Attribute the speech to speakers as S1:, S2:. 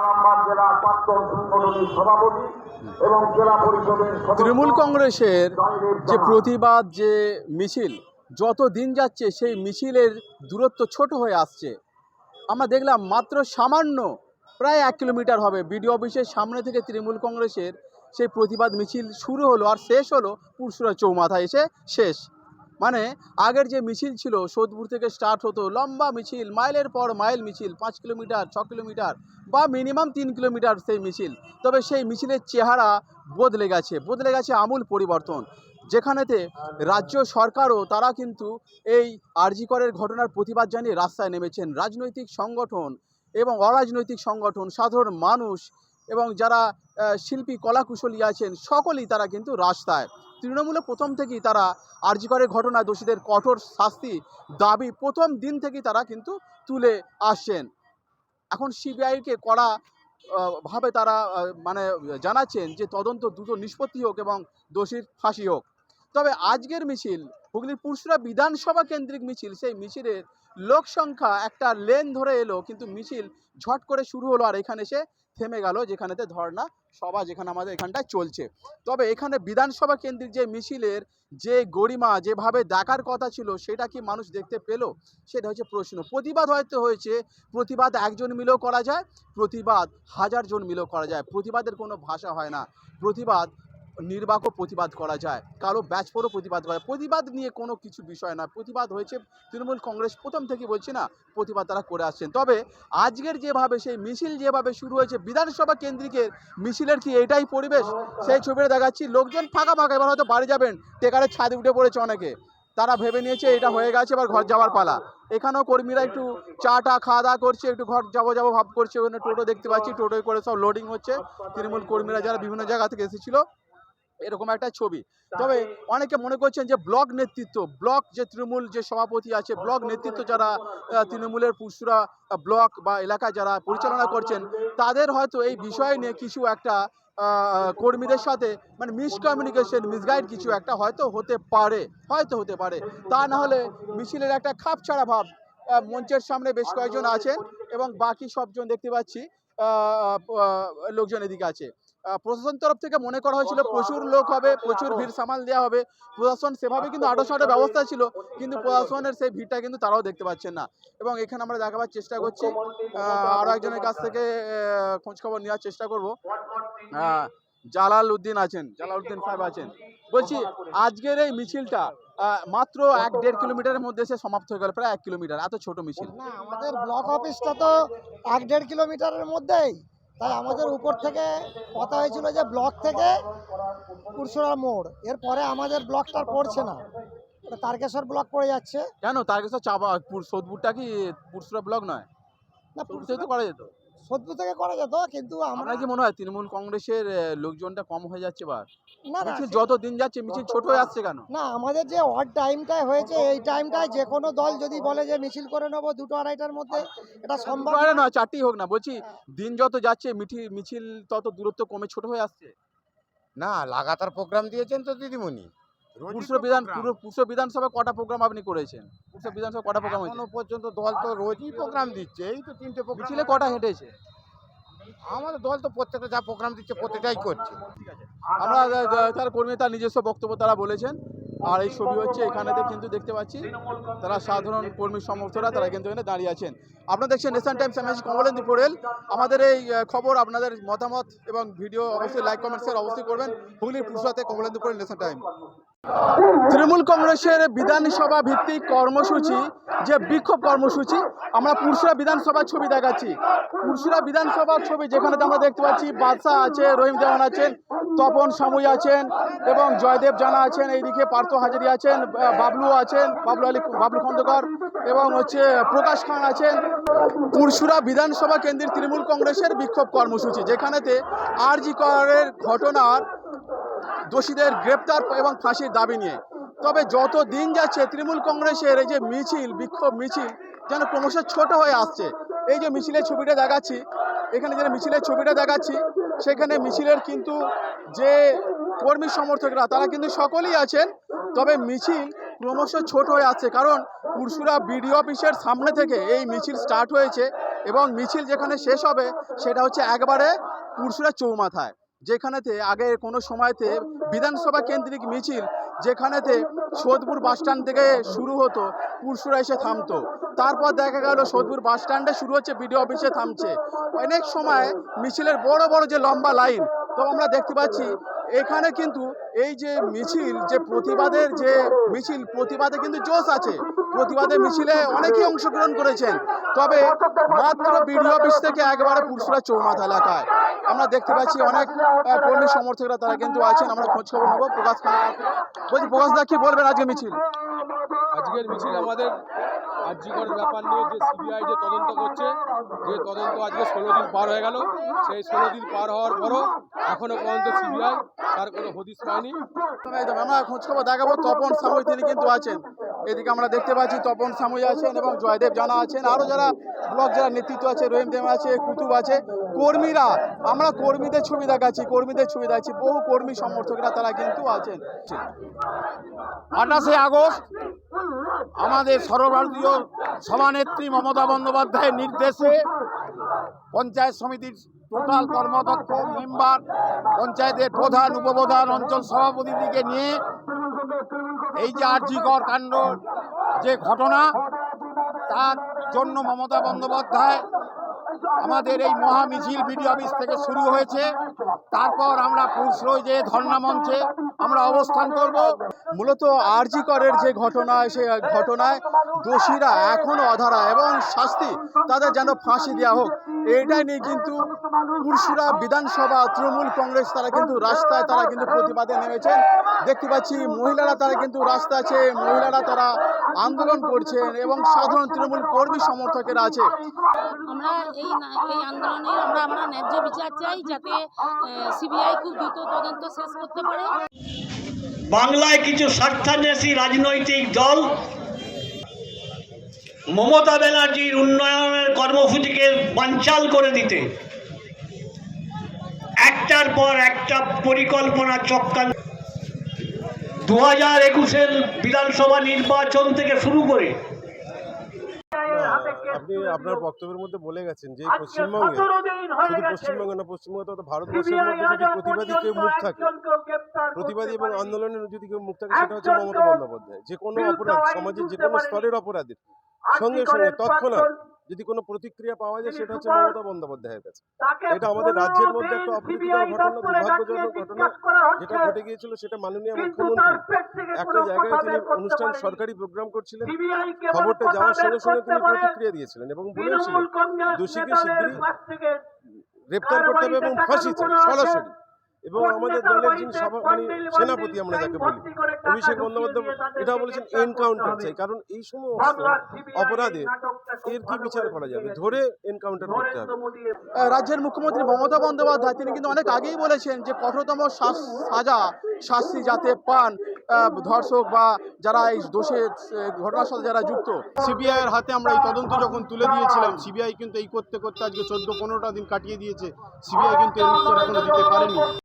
S1: আরামবাগ প্রাক্তন সংগঠনের সভাপতি এবং জেলা পরিষদের
S2: তৃণমূল কংগ্রেসের যে প্রতিবাদ যে মিছিল যত দিন যাচ্ছে সেই মিছিলের দূরত্ব ছোট হয়ে আসছে। আমরা দেখলাম মাত্র সামান্য প্রায় এক কিলোমিটার হবে। বিডিও অফিসের সামনে থেকে তৃণমূল কংগ্রেসের সেই প্রতিবাদ মিছিল শুরু হলো আর শেষ হলো পুরসুরা চৌমাথায় এসে শেষ। মানে আগের যে মিছিল ছিল সোদপুর থেকে স্টার্ট হতো লম্বা মিছিল, মাইলের পর মাইল মিছিল, পাঁচ কিলোমিটার, ছ কিলোমিটার বা মিনিমাম তিন কিলোমিটার সেই মিছিল। তবে সেই মিছিলের চেহারা বদলে গেছে বদলে গেছে আমূল পরিবর্তন। যেখানেতে রাজ্য সরকারও তারা কিন্তু এই আরজিকরের ঘটনার প্রতিবাদ জানিয়ে রাস্তায় নেমেছেন। রাজনৈতিক সংগঠন এবং অরাজনৈতিক সংগঠন, সাধারণ মানুষ এবং যারা শিল্পী কলাকুশলী আছেন, সকলেই তারা কিন্তু রাস্তায়। তৃণমূলে প্রথম থেকেই তারা আরজিকরের ঘটনায় দোষীদের কঠোর শাস্তি দাবি প্রথম দিন থেকেই তারা কিন্তু তুলে আসছেন। এখন সিবিআইকে কড়া ভাবে তারা মানে জানাচ্ছেন যে তদন্ত দ্রুত নিষ্পত্তি হোক এবং দোষীর ফাঁসি হোক। তবে আজকের মিছিল, হুগলির পুরসুরা বিধানসভা কেন্দ্রিক মিছিল, সেই মিছিলের লোক সংখ্যা একটা লেন ধরে এলো, কিন্তু মিছিল ঝট করে শুরু হলো আর এখানে এসে থেমে গেল যেখানেতে ধর্না সভা যেখানে আমাদের এখানটায় চলছে। তবে এখানে বিধানসভা কেন্দ্রিক যে মিছিলের যে গরিমা যেভাবে দেখার কথা ছিল, সেটা কি মানুষ দেখতে পেল? সেটা হচ্ছে প্রশ্ন। প্রতিবাদ হয়তো হয়েছে, প্রতিবাদ একজন মিলেও করা যায়, প্রতিবাদ হাজার জন মিলেও করা যায়। প্রতিবাদের কোনো ভাষা হয় না। প্রতিবাদ নির্বাক প্রতিবাদ করা যায়, কারও ব্যাচপরও প্রতিবাদ করা প্রতিবাদ নিয়ে কোনো কিছু বিষয় না প্রতিবাদ হয়েছে তৃণমূল কংগ্রেস প্রথম থেকে বলছে না, প্রতিবাদ তারা করে আসছেন। তবে আজকের যেভাবে সেই মিছিল যেভাবে শুরু হয়েছে, বিধানসভা কেন্দ্রিকের মিছিলের কি এটাই পরিবেশ? সেই ছবিটা দেখাচ্ছি, লোকজন ফাঁকা ফাঁকা, এবার হয়তো বাড়ি যাবেন টেকারের ছাদে উঠে পড়েছে অনেকে। তারা ভেবে নিয়েছে এটা হয়ে গেছে, এবার ঘর যাওয়ার পালা। এখানেও কর্মীরা একটু চা টা খাওয়া দাওয়া করছে, একটু ঘর যাব যাব ভাব করছে, ওখানে টোটো দেখতে পাচ্ছি, টোটোয় করে সব লোডিং হচ্ছে। তৃণমূল কর্মীরা যারা বিভিন্ন জায়গা থেকে এসেছিল এরকম একটা ছবি। তবে অনেকে মনে করছেন যে ব্লক নেতৃত্ব ব্লক যে তৃণমূল যে সভাপতি আছে ব্লক নেতৃত্ব যারা তৃণমূলের পুরসুরা আহ, ব্লক বা এলাকা যারা পরিচালনা করছেন তাদের হয়তো এই বিষয় নিয়ে কিছু একটা কর্মীদের সাথে মানে মিসকমিউনিকেশন মিসগাইড কিছু একটা হয়তো হতে পারে হয়তো হতে পারে। তা না হলে মিছিলের একটা খাপ ছাড়া ভাব মঞ্চের সামনে বেশ কয়েকজন আছেন এবং বাকি সবজন দেখতে পাচ্ছি লোকজন এদিকে আছে। প্রশাসন তরফ থেকে মনে করা হয়েছিল প্রচুর লোক হবে প্রচুর ভিড় সামাল দেওয়া হবে। প্রশাসন সেভাবে কিন্তু আটো সাটো ব্যবস্থা ছিল কিন্তু প্রশাসনের সেই ভিড়টা কিন্তু তারাও দেখতে পাচ্ছেন না। এবং এখানে আমরা দেখাবার চেষ্টা করছি আহ, আরও একজনের কাছ থেকে আহ, খোঁজ খবর নেওয়ার চেষ্টা করব। জালাল উদ্দিন আছেন জালাল উদ্দিন সাহেব আছেন। বলছি আজকের এই মিছিলটা মাত্র এক দেড় কিলোমিটারের মধ্যে সে সমাপ্ত হয়ে গেল প্রায় এক কিলোমিটার এত ছোট মিছিল।
S3: না আমাদের ব্লক অফিসটা তো এক দেড় কিলোমিটারের মধ্যেই। তাই আমাদের উপর থেকে কথা হয়েছিল যে ব্লক থেকে পুরসুরা মোড়। এরপরে আমাদের ব্লকটা পড়ছে না। তারকেশ্বর ব্লক পড়ে যাচ্ছে।
S2: কেন? তারকেশ্বর চাপা সোদপুরটা কি পুরসুরা ব্লক নয়?
S3: না
S2: পুরসুরাই তো করা যেত।
S3: সত্যি থেকে করা যেত কিন্তু আমরা
S2: কি মনে হয় তৃণমূল কংগ্রেসের লোকজনটা কম হয়ে যাচ্ছে বা
S3: না
S2: যত দিন যাচ্ছে মিছিল ছোট হয়ে আসছে কেন?
S3: না আমাদের যে অড টাইমটাই হয়েছে এই টাইমটায় যে কোনো দল যদি বলে যে মিছিল করে নেব দুটো আড়াইটার মধ্যে এটা সম্ভব
S2: আরে
S3: না।
S2: না চারটি হোক না বলছি দিন যত যাচ্ছে মিঠি মিছিল তত দূরত্ব কমে ছোট হয়ে আসছে।
S4: না লাগাতার প্রোগ্রাম দিয়েছেন তো দিদিমণি।
S2: বিধান বিধানসভা কটা প্রোগ্রাম আপনি করেছেন? বিধানসভা কটা প্রোগ্রাম
S4: এখনও পর্যন্ত দল তো রোজই প্রোগ্রাম দিচ্ছে এই তো তিনটে প্রোগ্রাম
S2: মিছিলে কটা হেঁটেছে?
S4: আমাদের দল তো প্রত্যেকটা যা প্রোগ্রাম দিচ্ছে প্রত্যেকটাই করছে।
S2: আমরা তার কর্মী তার নিজস্ব বক্তব্য তারা বলেছেন। আর এই ছবি হচ্ছে এখানেতে কিন্তু দেখতে পাচ্ছি। তারা সাধারণ কর্মী সমর্থকরা তারা কিন্তু এখানে দাঁড়িয়ে আছেন। আপনারা দেখছেন নেশন টাইমস আমি কমলেন্দু পোরেল আমাদের এই খবর আপনাদের মতামত এবং ভিডিও অবশ্যই লাইক কমেন্ট শেয়ার অবশ্যই করবেন। হুগলির পুরসাতে কমলেন্দু পোরেল নেশন টাইম তৃণমূল কংগ্রেসের বিধানসভা ভিত্তিক কর্মসূচি, যে বিক্ষোভ কর্মসূচি, আমরা পুরসুরা বিধানসভার ছবি দেখাচ্ছি। পুরসুরা বিধানসভার ছবি যেখানে আমরা দেখতে পাচ্ছি, বাদশাহ আছে রহিম দেওয়ান আছেন, তপন সামুই আছেন এবং জয়দেব জানা আছেন, এইদিকে পার্থ হাজারি আছেন, বাবলু আছেন, বাবলু আলী, বাবলু খন্দকার এবং হচ্ছে প্রকাশ খান আছেন। পুরসুরা বিধানসভা কেন্দ্রের তৃণমূল কংগ্রেসের বিক্ষোভ কর্মসূচি, যেখানেতে আরজি করের ঘটনার দোষীদের গ্রেপ্তার এবং ফাঁসির দাবি নিয়ে। তবে যত দিন যাচ্ছে, তৃণমূল কংগ্রেসের এই যে মিছিল, বিক্ষোভ মিছিল যেন ক্রমশ ছোট হয়ে আসছে। এই যে মিছিলের ছবিটা দেখাচ্ছি, এখানে যে মিছিলের ছবিটা দেখাচ্ছি, সেখানে মিছিলের কিন্তু যে কর্মী সমর্থকরা, তারা কিন্তু সকলেই আছেন। তবে মিছিল ক্রমশ ছোট হয়ে আসছে, কারণ পুরসুরা বিডিও অফিসের সামনে থেকে এই মিছিল স্টার্ট হয়েছে এবং মিছিল যেখানে শেষ হবে, সেটা হচ্ছে একবারে পুরসুরা চৌমাথায়। যেখানেতে আগে কোনো সময়তে বিধানসভা কেন্দ্রিক মিছিল, যেখানেতে সোদপুর বাস স্ট্যান্ড থেকে শুরু হতো, পুরসুরা এসে থামতো। তারপর দেখা গেল সোদপুর বাসস্ট্যান্ডে শুরু হচ্ছে, বিডিও অফিসে থামছে। অনেক সময় মিছিলের বড় বড় যে লম্বা লাইন তো আমরা দেখতে পাচ্ছি, এখানে কিন্তু এই যে মিছিল, যে প্রতিবাদের যে মিছিল, প্রতিবাদে কিন্তু জোশ আছে। প্রতিবাদে মিছিলে অনেকেই অংশগ্রহণ করেছেন। তবে মাত্র বিডিও অফিস থেকে একবারে পুরসুরা চৌমাথা এলাকায়। আমরা দেখতে পাচ্ছি অনেক কর্মী সমর্থকরা তারা কিন্তু আছেন। আমরা খোঁজ খবর নেব। প্রকাশ বলছি, প্রকাশ দা কি বলবেন আজকে মিছিল?
S5: আজকের মিছিল আমাদের আর্যিকরের ব্যাপার নিয়ে যে সিবিআই যে তদন্ত করছে, যে তদন্ত আজকে ষোলো দিন পার হয়ে গেল। সেই ষোলো দিন পার হওয়ার পরও এখনও পর্যন্ত সিবিআই তার কোনো হদিস পায়নি।
S2: আমরা খোঁজ খবর দেখাবো। তপন সামুই, তিনি কিন্তু আছেন। এদিকে আমরা দেখতে পাচ্ছি তপন সামুই আছেন এবং জয়দেব জানা আছেন। আরও যারা ব্লক যারা নেতৃত্ব আছে, রহিম দেব আছে, কুতুব আছে, কর্মীরা, আমরা কর্মীদের ছবি দেখাচ্ছি, কর্মীদের ছবি দেখাচ্ছি। বহু কর্মী সমর্থকরা তারা কিন্তু আছেন।
S4: আঠাশে আগস্ট আমাদের সর্বভারতীয় সভানেত্রী মমতা বন্দ্যোপাধ্যায়ের নির্দেশে পঞ্চায়েত সমিতির টোটাল কর্মদক্ষ মেম্বার, পঞ্চায়েতের প্রধান, উপপ্রধান, অঞ্চল সভাপতিদিকে নিয়ে এই যে আর্যিকর কাণ্ড, যে ঘটনা, তার জন্য মমতা বন্দ্যোপাধ্যায় আমাদের এই মহা মিছিল বিডি অফিস থেকে শুরু হয়েছে। তারপর আমরা পুরসরই যে ধর্ণা মঞ্চে। আমরা অবস্থান করব।
S2: মূলত আরজি করের যে ঘটনা, সেই ঘটনায় দোষীরা এখনও অধারা এবং শাস্তি তাদের যেন ফাঁসি দেওয়া হোক এইটাই নিয়ে কিন্তু পুরুষরা বিধানসভা তৃণমূল কংগ্রেস তারা কিন্তু রাস্তায় তারা কিন্তু প্রতিবাদে নেমেছেন। দেখতে পাচ্ছি মহিলারা তারা কিন্তু রাস্তা আছে, মহিলারা তারা আন্দোলন করছেন এবং সাধারণ তৃণমূল কর্মী সমর্থকেরা আছে।
S6: আমরা এই এই আন্দোলনে আমরা আমরা ন্যায্য বিচার চাই যাতে সিবিআই খুব দ্রুত তদন্ত শেষ করতে পারে।
S7: বাংলায় কিছু স্বার্থান্বেষী রাজনৈতিক দল মমতা ব্যানার্জির উন্নয়নের কর্মসূচিকে বাঞ্চাল করে দিতে। একটার পর একটা পরিকল্পনা চক্রান্ত দু হাজার একুশের বিধানসভা নির্বাচন থেকে শুরু করে
S8: আপনি আপনার বক্তব্যের মধ্যে বলে গেছেন যে পশ্চিমবঙ্গে শুধু পশ্চিমবঙ্গে না পশ্চিমবঙ্গে তথা ভারতবর্ষের মধ্যে যদি প্রতিবাদী কেউ মুখ থাকে প্রতিবাদী এবং আন্দোলনের যদি কেউ মুখ থাকে সেটা হচ্ছে মমতা বন্দ্যোপাধ্যায়। যে কোনো অপরাধ সমাজের যে কোনো স্তরের অপরাধের সঙ্গে সঙ্গে তৎক্ষণাৎ যদি কোনো প্রতিক্রিয়া পাওয়া যায় সেটা হচ্ছে মমতা বন্দ্যোপাধ্যায়ের কাছে। এটা আমাদের রাজ্যের মধ্যে একটা অপ্রীতিকর ঘটনা দুর্ভাগ্যজনক ঘটনা যেটা ঘটে গিয়েছিল সেটা মাননীয় মুখ্যমন্ত্রী একটা জায়গায় তিনি অনুষ্ঠান সরকারি প্রোগ্রাম করছিলেন খবরটা যাওয়ার সঙ্গে সঙ্গে তিনি প্রতিক্রিয়া দিয়েছিলেন এবং বলেছিলেন দোষীকে শিগগিরই গ্রেপ্তার করতে হবে এবং ফাঁসি সরাসরি। এবং আমাদের দলের যিনি সভা মানে সেনাপতি আমরা যাকে বলি অভিষেক বন্দ্যোপাধ্যায় এটাও বলেছেন এনকাউন্টার চাই কারণ এই সমস্ত অপরাধে এর কি বিচার করা যাবে? ধরে এনকাউন্টার করতে হবে।
S2: রাজ্যের মুখ্যমন্ত্রী মমতা বন্দ্যোপাধ্যায় তিনি কিন্তু অনেক আগেই বলেছেন যে কঠোরতম শাস- সাজা শাস্তি যাতে পান। ধর্ষক বা যারা এই দোষের ঘটনার সাথে যারা যুক্ত
S9: সিবিআই এর হাতে আমরা এই তদন্ত যখন তুলে দিয়েছিলাম সিবিআই কিন্তু এই করতে করতে আজকে চোদ্দ পনেরোটা দিন কাটিয়ে দিয়েছে। সিবিআই কিন্তু এর উত্তর এখনও দিতে পারেনি।